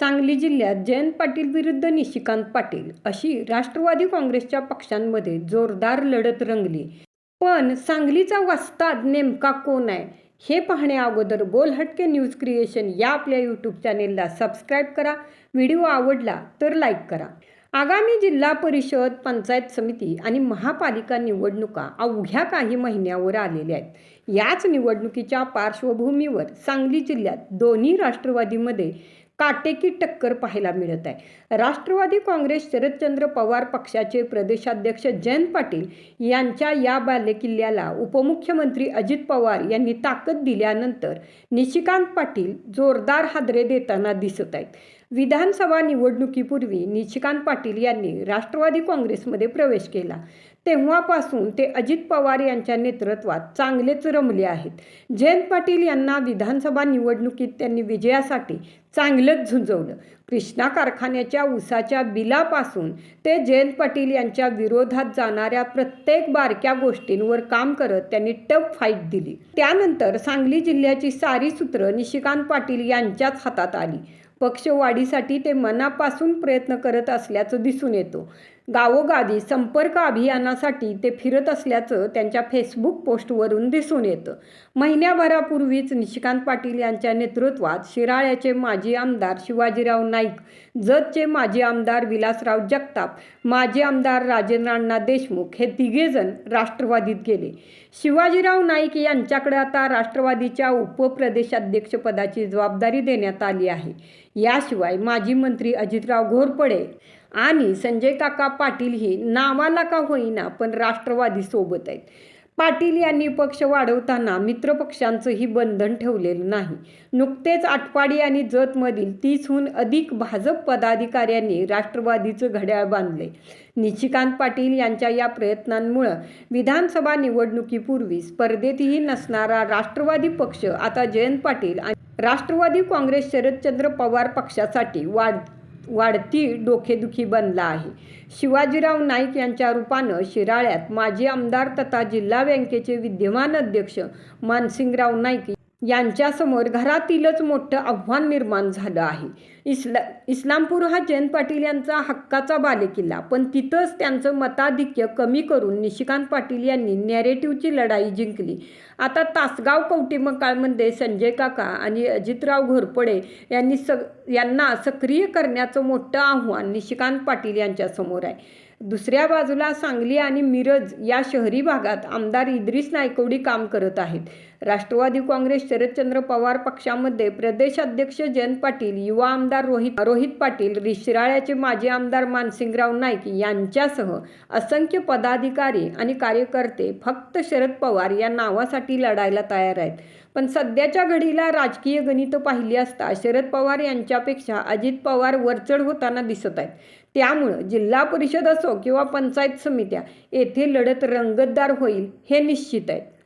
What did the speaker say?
सांगली जिल्ह्यात जयंत पाटील विरुद्ध निशिकांत पाटील अशी राष्ट्रवादी काँग्रेसच्या पक्षांमध्ये जोरदार लढत रंगली. पण सांगलीचा वस्ताद नेमका कोण आहे? हे पाहण्या अगोदर बोलहटके न्यूज क्रिएशन या आपल्या यूट्यूब चॅनेलला सबस्क्राईब करा. व्हिडिओ आवडला तर लाईक करा. आगामी जिल्हा परिषद पंचायत समिती आणि महापालिका निवडणुका अवघ्या काही महिन्यावर आलेल्या आहेत. याच निवडणुकीच्या पार्श्वभूमीवर सांगली जिल्ह्यात दोन्ही राष्ट्रवादीमध्ये काटेकी टक्कर पाहायला मिळत आहे. राष्ट्रवादी काँग्रेस शरदचंद्र पवार पक्षाचे प्रदेशाध्यक्ष जयंत पाटील यांच्या या बालेकिल्ल्याला उपमुख्यमंत्री अजित पवार यांनी ताकद दिल्यानंतर निशिकांत पाटील जोरदार हादरे देताना दिसत आहेत. विधानसभा निवडणुकीपूर्वी निशिकांत पाटील यांनी राष्ट्रवादी काँग्रेसमध्ये प्रवेश केला. तेव्हापासून ते अजित पवार यांच्या नेतृत्वात चांगलेच रमले आहेत. जयंत पाटील यांना विधानसभा निवडणुकीत त्यांनी विजयासाठी चांगलंच झुंजवलं. कृष्णा कारखान्याच्या उसाच्या बिलापासून ते जयंत पाटील यांच्या विरोधात जाणाऱ्या प्रत्येक बारक्या गोष्टींवर काम करत त्यांनी टप फाईट दिली. त्यानंतर सांगली जिल्ह्याची सारी सूत्र निशिकांत पाटील यांच्याच हातात आली. पक्षवाढीसाठी ते मनापासून प्रयत्न करत असल्याचं दिसून येतो. गावोगावी संपर्क अभियानासाठी ते फिरत असल्याचं त्यांच्या फेसबुक पोस्टवरून दिसून येतं. महिन्याभरापूर्वीच निशिकांत पाटील यांच्या नेतृत्वात शिराळ्याचे माजी आमदार शिवाजीराव नाईक जतचे माजी आमदार विलासराव जगताप माजी आमदार राजेंद्रांना देशमुख हे तिघेजण राष्ट्रवादीत गेले. शिवाजीराव नाईक यांच्याकडे आता राष्ट्रवादीच्या उपप्रदेशाध्यक्षपदाची जबाबदारी देण्यात आली आहे. याशिवाय माजी मंत्री अजितराव घोरपडे आणि संजय काका पाटील हे नावाला का होईना पण राष्ट्रवादी सोबत आहेत. पाटील यांनी पक्ष वाढवताना मित्रपक्षांचंही बंधन ठेवलेलं नाही. नुकतेच आटपाडी आणि जतमधील तीसहून अधिक भाजप पदाधिकाऱ्यांनी राष्ट्रवादीचं घड्याळ बांधले. निशिकांत पाटील यांच्या या प्रयत्नांमुळं विधानसभा निवडणुकीपूर्वी स्पर्धेतही नसणारा राष्ट्रवादी पक्ष आता जयंत पाटील आणि राष्ट्रवादी काँग्रेस शरदचंद्र पवार पक्षासाठी वाढ वाढती डोकेदुखी बनला आहे. शिवाजीराव नाईक यांच्या रूपानं शिराळ्यात माजी आमदार तथा जिल्हा बँकेचे विद्यमान अध्यक्ष मानसिंगराव नाईक यांच्यासमोर घरातीलच मोठं आव्हान निर्माण झालं आहे. इस्ला इस्लामपूर हा जयंत पाटील यांचा हक्काचा बालेकिल्ला पण तिथंच त्यांचं मताधिक्य कमी करून निशिकांत पाटील यांनी नॅरेटिव्हची लढाई जिंकली. आता तासगाव कवटेमकाळमध्ये संजय काका आणि अजितराव घोरपडे यांनी स यांना सक्रिय करण्याचं मोठं आव्हान निशिकांत पाटील यांच्यासमोर आहे. दुसऱ्या बाजूला सांगली आणि मिरज या शहरी भागात आमदार इद्रिस नायकवडी काम करत आहेत. राष्ट्रवादी काँग्रेस शरदचंद्र पवार पक्षामध्ये प्रदेशाध्यक्ष जयंत पाटील युवा आमदार रोहित रोहित पाटील रिशिराळ्याचे माजी आमदार मानसिंगराव नाईक यांच्यासह असंख्य पदाधिकारी आणि कार्यकर्ते फक्त शरद पवार या नावासाठी लढायला तयार आहेत. पण सध्याच्या घडीला राजकीय गणितं पाहिली असता शरद पवार यांच्यापेक्षा अजित पवार वरचढ होताना दिसत आहेत. त्यामुळं जिल्हा परिषद असो किंवा पंचायत समित्या येथे लढत रंगतदार होईल हे निश्चित आहे.